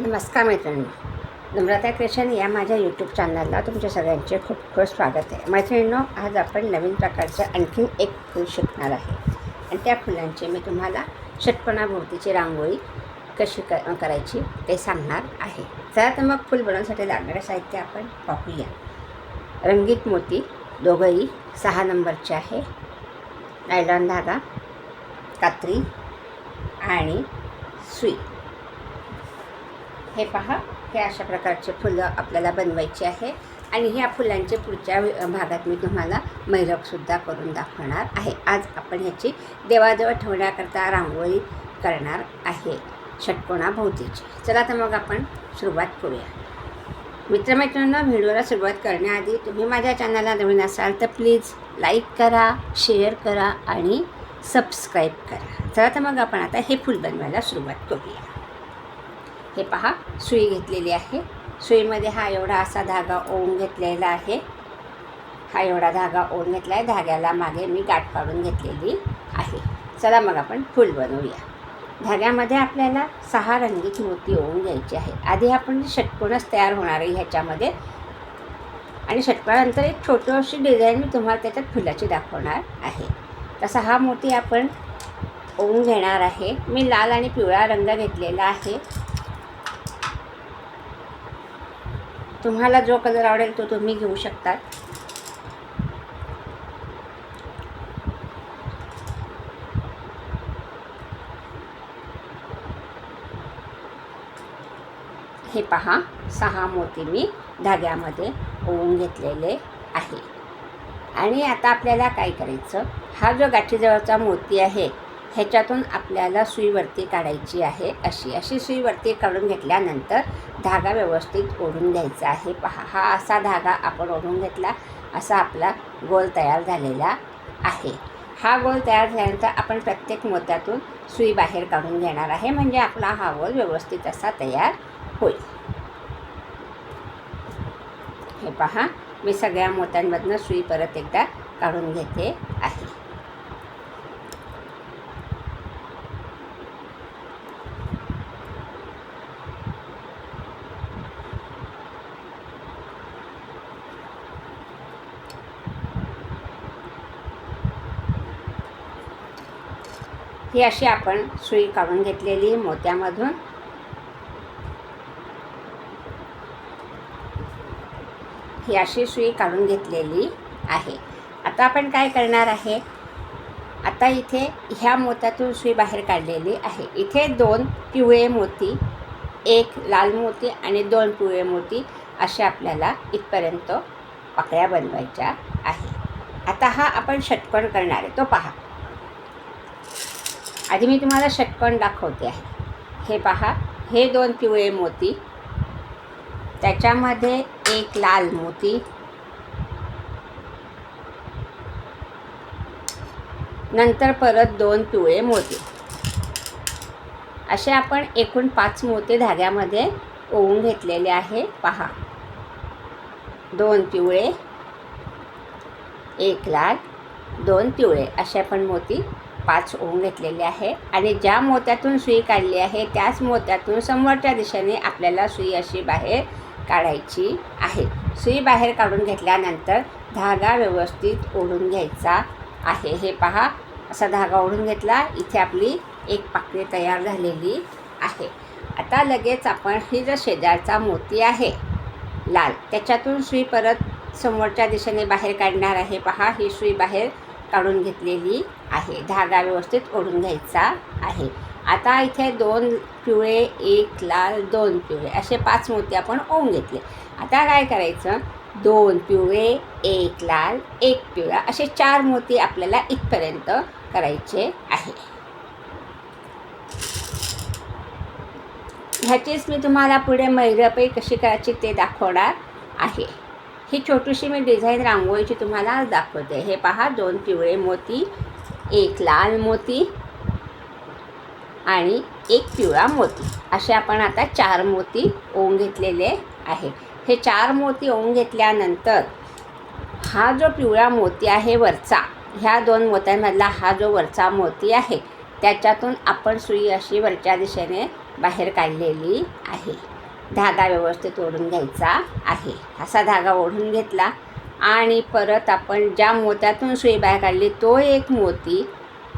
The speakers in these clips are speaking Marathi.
नमस्कार मैत्रिणी नम्रता क्रिशन या माझ्या यूट्यूब चॅनलला तुमच्या सगळ्यांचे खूप खूप स्वागत आहे. मैत्रिणींनो आज आपण नवीन प्रकारचं आणखीन एक फूल शिकणार आहे. आणि त्या फुलांची मी तुम्हाला षटपणाभोवतीची रांगोळी कशी क करायची ते सांगणार आहे. चला तर मग फूल बनवण्यासाठी लागणारं साहित्य आपण पाहूया. रंगीत मोती दोघंही सहा नंबरचे आहे. नायलॉन धागा कात्री आणि सुई. हे पहा हे अशा प्रकारचे फुलं आपल्याला बनवायची आहे. आणि ह्या फुलांचे पुढच्या भागात मी तुम्हाला मैरपसुद्धा करून दाखवणार आहे. आज आपण ह्याची देवाजवळ ठेवण्याकरता रांगोळी करणार आहे. षटकोणाभोवतीची चला तर मग आपण सुरुवात करूया. मित्रमैत्रिणींना व्हिडिओला सुरुवात करण्याआधी तुम्ही माझ्या चॅनलला नवीन असाल तर प्लीज लाईक करा शेअर करा आणि सबस्क्राईब करा. चला तर मग आपण आता हे फूल बनवायला सुरुवात करूया. हे पहा. सुई घेतलेली आहे. सुईमध्ये हा एवढा असा धागा ओवून घेतलेला आहे. हा एवढा धागा ओवून घेतला आहे धाग्याला मागे मी गाठ काढून घेतलेली आहे. चला मग आपण फूल बनवूया. धाग्यामध्ये आपल्याला सहा रंगीत मोती ओवून घ्यायची आहे. आधी आपण षटकोनच तयार होणार आहे ह्याच्यामध्ये. आणि षटकोनानंतर एक छोटी अशी डिझाईन मी तुम्हाला त्याच्यात फुलाची दाखवणार आहे. तसा हा मोती आपण ओवून घेणार आहे. मी लाल आणि पिवळा रंग घेतलेला आहे. तुम्हाला जो कलर आवडेल तो तुम्ही घेऊ शकता. हे पहा सहा मोती मी धाग्यामध्ये ओवून घेतलेले आहे. आणि आता आपल्याला काय करायचं? हा जो गाठीजवळचा मोती आहे ह्याच्यातून आपल्याला सुईवरती काढायची आहे. अशी अशी सुईवरती काढून घेतल्यानंतर धागा व्यवस्थित ओढून घ्यायचा आहे. पहा हा असा धागा आपण ओढून घेतला. असा आपला गोल तयार झालेला आहे. हा गोल तयार झाल्यानंतर आपण प्रत्येक मोत्यातून सुई बाहेर काढून घेणार आहे. म्हणजे आपला हा गोल व्यवस्थित असा तयार होईल. हे पहा मी सगळ्या मोत्यांमधनं सुई परत एकदा काढून घेते आहे. ही अशी आपण सुई काढून घेतलेली मोत्यामधून. ही अशी सुई काढून घेतलेली आहे. आता आपण काय करणार आहे? आता इथे ह्या मोत्यातून सुई बाहेर काढलेली आहे. इथे दोन पिवळे मोती एक लाल मोती आणि दोन पिवळे मोती असे आपल्याला इथपर्यंत पाकळ्या बनवायच्या आहे. आता हा आपण षटकोण करणार आहे. तो पहा. आधी मी तुम्हाला षटकोन दाखवते. आहे हे पहा. हे दोन पिवळे मोती. त्याच्यामध्ये एक लाल मोती. नंतर परत दोन पिवळे मोती. असे आपण एकूण पाच मोते धाग्यामध्ये ओवून घेतलेले आहे. पहा. दोन पिवळे. एक लाल. दोन पिवळे. असे आपण मोती पाच ओम घेतलेले आहे. आणि ज्या मोत्यातून सुई काढली आहे त्याच मोत्यातून समोरच्या दिशेने आपल्याला सुई अशी बाहेर काढायची आहे. सुई बाहेर काढून घेतल्यानंतर धागा व्यवस्थित ओढून घ्यायचा आहे. हे पहा असा धागा ओढून घेतला इथे आपली एक पाकळी तयार झालेली आहे. आता लगेच आपण ही जो शेजारचा मोती आहे लाल त्याच्यातून सुई परत समोरच्या दिशेने बाहेर काढणार आहे. पहा ही सुई बाहेर काढून घेतलेली आहे. धागा व्यवस्थित ओढून घ्यायचा आहे. आता इथे दोन पिवळे एक लाल दोन पिवळे असे पाच मोती आपण ओवून घेतले. आता काय करायचं? दोन पिवळे एक लाल एक पिवळा असे चार मोती आपल्याला इथपर्यंत करायचे आहे. ह्याचीच मी तुम्हाला पुढे मैरपई कशी करायची ते दाखवणार आहे. ही छोटीशी मी डिझाईन रांगोळीची तुम्हाला आज दाखवते. हे पहा दोन पिवळे मोती एक लाल मोती आणि एक पिवळा मोती. असे आपण आता चार मोती ओम घेतलेले आहे. हे चार मोती ओम घेतल्यानंतर हा जो पिवळा मोती आहे वरचा ह्या दोन मोत्यांमधला हा जो वरचा मोती आहे त्याच्यातून आपण सुई अशी वरच्या दिशेने बाहेर काढलेली आहे. धागा व्यवस्थित ओढून घ्यायचा आहे. असा धागा ओढून घेतला आणि परत आपण ज्या मोत्यातून सुई बाहेर काढली तो एक मोती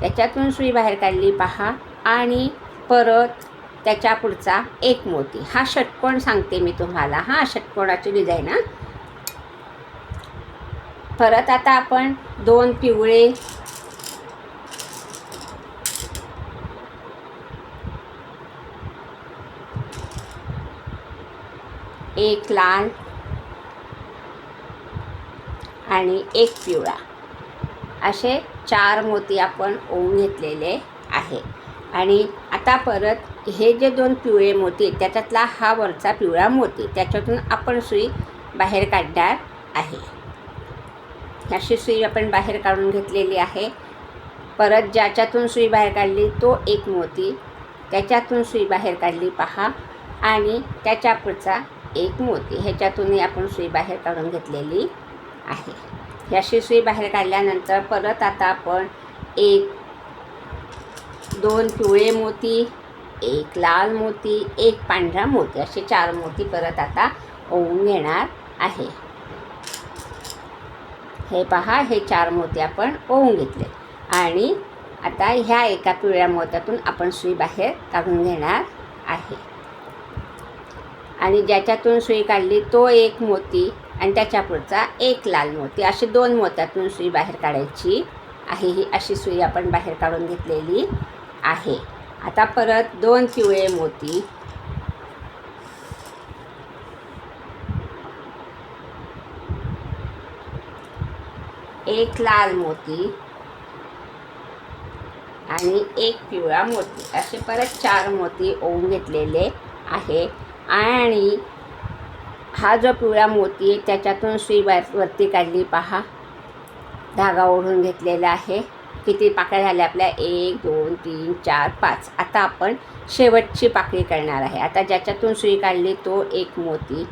त्याच्यातून सुई बाहेर काढली पहा आणि परत त्याच्या पुढचा एक मोती. हा षटकोण सांगते मी तुम्हाला. हा षटकोणाची डिझाईन हा. परत आता आपण दोन पिवळे एक लाल आणि एक पिवळा. असे चार मोती आपण ओवून घेतलेले आहे. आणि आता परत हे जे दोन पिवळे मोती त्याच्यातला हा वरचा पिवळा मोती त्याच्यातून आपण सुई बाहेर काढणार आहे. अशी सुई आपण बाहेर काढून घेतलेली आहे. परत ज्याच्यातून सुई बाहेर काढली तो एक मोती. त्याच्यातून सुई बाहेर काढली पहा. आणि त्याच्या पुढचा एक मोती. ह्याच्यातूनही आपण सुई बाहेर काढून घेतलेली आहे. ही अशी सुई बाहेर काढल्यानंतर परत आता आपण एक दोन पिवळे मोती एक लाल मोती एक पांढरा मोती असे चार मोती परत आता ओवून घेणार आहे. हे पहा हे चार मोती आपण ओवून घेतले. आणि आता ह्या एका पिवळ्या मोत्यातून आपण सुई बाहेर काढून घेणार आहे. आणि ज्याच्यातून सुई काढली तो एक मोती आणि त्याच्या पुढचा एक लाल मोती. असे दोन मोत्यातून सुई बाहेर काढायची आहे. ही अशी सुई आपण बाहेर काढून घेतलेली आहे. आता परत दोन पिवळे मोती. एक लाल मोती आणि एक पिवळा मोती. असे परत चार मोती ओवून घेतलेले आहे. आणि हा जो पिवळा मोती आहे त्याच्यातून सुई बाहेर वरती काढली. पहा धागा ओढून घेतलेला आहे. किती पाकळ्या झाल्या आपल्या? एक दोन तीन चार पाच. आता आपण शेवटची पाकळी करणार आहे. आता ज्याच्यातून सुई काढली तो एक मोती.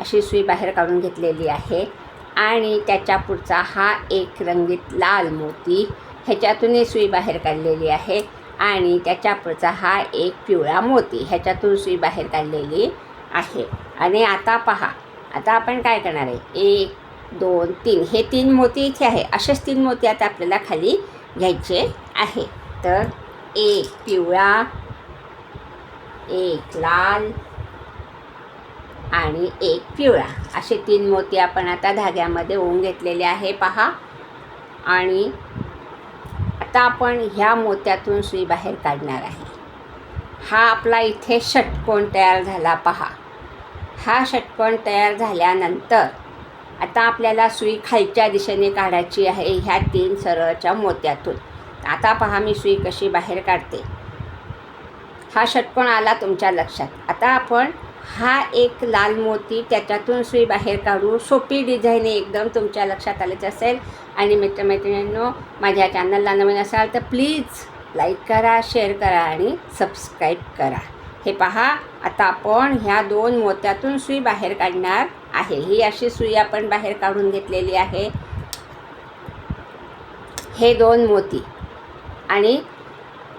अशी सुई बाहेर काढून घेतलेली आहे. आणि त्याच्या पुढचा हा एक रंगीत लाल मोती. ह्याच्यातूनही सुई बाहेर काढलेली आहे. आणि त्या पुढचा हा एक पिवळा मोती ह्याच्यातून सुई बाहेर काढलेली आहे. आणि आता पहा आता आपण काय करणार आहे? एक दोन तीन. हे तीन मोती इथे आहे. असेच तीन मोती आता आपल्याला खाली घ्यायचे आहे. तर एक पिवळा एक लाल आणि एक पिवळा. असे तीन मोती आपण आता धाग्यामध्ये ओवून घेतलेले आहे पहा. आणि आता आपण ह्या मोत्यातून सुई बाहेर काढणार आहे. हा आपला इथे षटकोन तयार झाला पहा. हा षटकोन तयार झाल्यानंतर आता आपल्याला सुई खालच्या दिशेने काढायची आहे ह्या तीन सरळच्या मोत्यातून. आता पहा मी सुई कशी बाहेर काढते. हा षटकोन आला तुमच्या लक्षात. आता आपण हा एक लाल मोती त्याच्यातून सुई बाहेर काढू सोपी डिझाईन एकदम तुमच्या लक्षात आलेच असेल. आणि मित्रमैत्रिणींनो माझ्या चॅनलला नवीन असाल तर प्लीज लाईक करा शेअर करा आणि सबस्क्राईब करा. हे पहा आता आपण ह्या दोन मोत्यातून सुई बाहेर काढणार आहे. ही अशी सुई आपण बाहेर काढून घेतलेली आहे. हे दोन मोती. आणि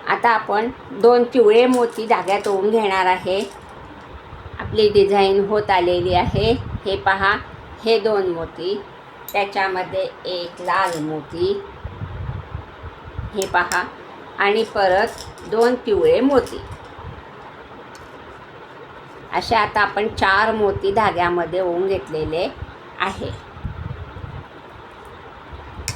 आता आपण दोन पिवळे मोती धाग्यात ओवून घेणार आहे. आपली डिझाईन होत आलेली आहे. हे पहा हे दोन मोती. त्याच्यामध्ये एक लाल मोती. हे पहा. आणि परत दोन पिवळे मोती. असे आता आपण चार मोती धाग्यामध्ये ओवून घेतलेले आहे.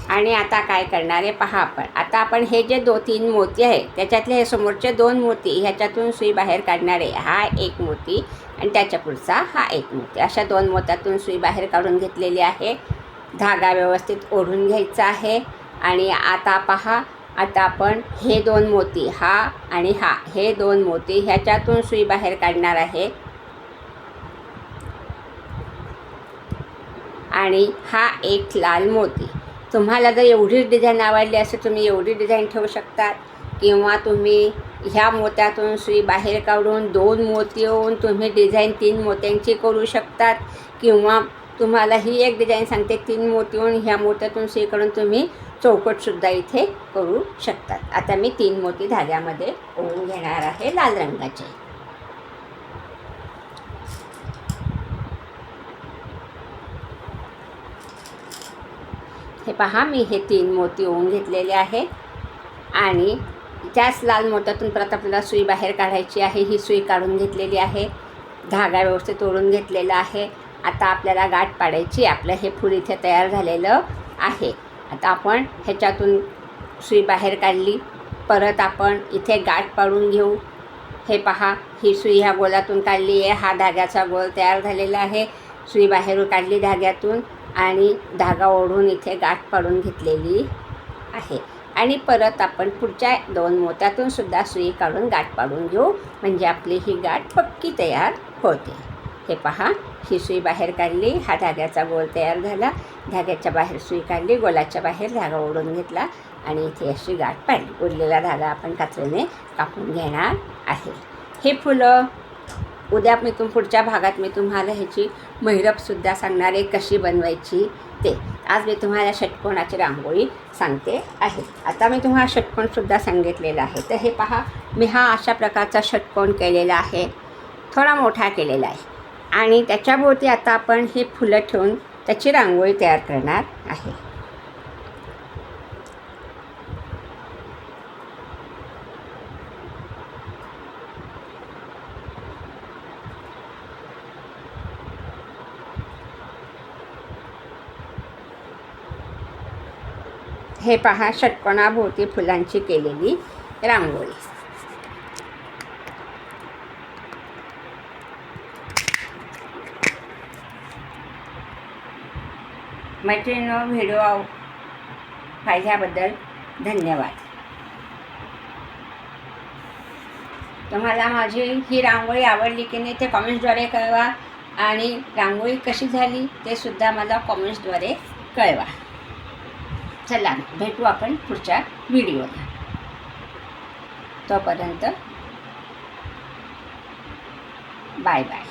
आणि आता काय करणार आहे पहा आपण. आता आपण हे जे दो तीन मोती आहे त्याच्यातले हे समोरचे दोन मोती ह्याच्यातून सुई बाहेर काढणार आहे हा एक मोती. आणि त्याच्या पुढचा हा एक मोती अशा दोन मोत्यातून सुई बाहेर काढून घेतलेली आहे. धागा व्यवस्थित ओढून घ्यायचा आहे. आणि आता पहा आता आपण हे दोन मोती हा आणि हा हे दोन मोती ह्याच्यातून सुई बाहेर काढणार आहे. आणि हा एक लाल मोती. तुम्हाला जर एवढीच डिझाईन आवडली असेल तुम्ही एवढी डिझाईन ठेवू शकतात. किंवा तुम्ही ह्या मोत्यातून सुई बाहेर काढून दोन मोती येऊन तुम्ही डिझाईन तीन मोत्यांची करू शकतात. किंवा तुम्हाला ही एक डिझाईन सांगते तीन मोतीवरून ह्या मोत्यातून सुई काढून तुम्ही चौकटसुद्धा इथे करू शकतात. आता मी तीन मोती धाग्यामध्ये ओळून घेणार आहे लाल रंगाचे. हे पहा मी हे तीन मोती ओळून घेतलेले आहेत. आणि त्याच लाल मोत्यातून परत आपल्याला सुई बाहेर काढायची आहे. ही सुई काढून घेतलेली आहे. धागा व्यवस्थित ओढून घेतलेला आहे. आता आपल्याला गाठ पाडायची आपलं हे फूल इथे तयार झालेलं आहे. आता आपण ह्याच्यातून सुई बाहेर काढली. परत आपण इथे गाठ पाडून घेऊ. हे पहा ही सुई ह्या गोलातून काढली आहे. हा धाग्याचा गोल तयार झालेला आहे. सुई बाहेरून काढली धाग्यातून आणि धागा ओढून इथे गाठ पाडून घेतलेली आहे. आणि परत आपण पुढच्या दोन मोत्यातून सुद्धा सुई काढून गाठ पाडून घेऊ. म्हणजे आपली ही गाठ पक्की तयार होते. हे पहा ही सुई बाहेर काढली हा धाग्याचा गोल तयार झाला. धाग्याच्या बाहेर सुई काढली गोलाच्या बाहेर धागा ओढून घेतला आणि इथे अशी गाठ पाडली. उरलेला धागा आपण कात्रीने कापून घेणार आहे. हे फुलं उद्या मी तुम पुढच्या भागात मी तुम्हाला ह्याची मैरपसुद्धा सांगणार आहे कशी बनवायची ते. आज मी तुम्हाला षटकोणाची रांगोळी सांगते आहे. आता मी तुम्हाला षटकोणसुद्धा सांगितलेलं आहे. तर हे पहा मी हा अशा प्रकारचा षटकोण केलेला आहे. थोडा मोठा केलेला आहे. आणि त्याच्याभोवती आता आपण ही फुलं ठेवून त्याची रांगोळी तयार करणार आहे. हे पहा षटकोणाभोवती फुलांची केलेली रांगोळी. मैत्रिणींनो व्हिडिओ पाहिल्याबद्दल धन्यवाद. तुम्हाला माझी ही रांगोळी आवडली की नाही ते कॉमेंट्सद्वारे कळवा आणि रांगोळी कशी झाली ते सुद्धा मला कॉमेंट्सद्वारे कळवा. चला भेटू आपण पुढच्या व्हिडिओला. तोपर्यंत बाय बाय.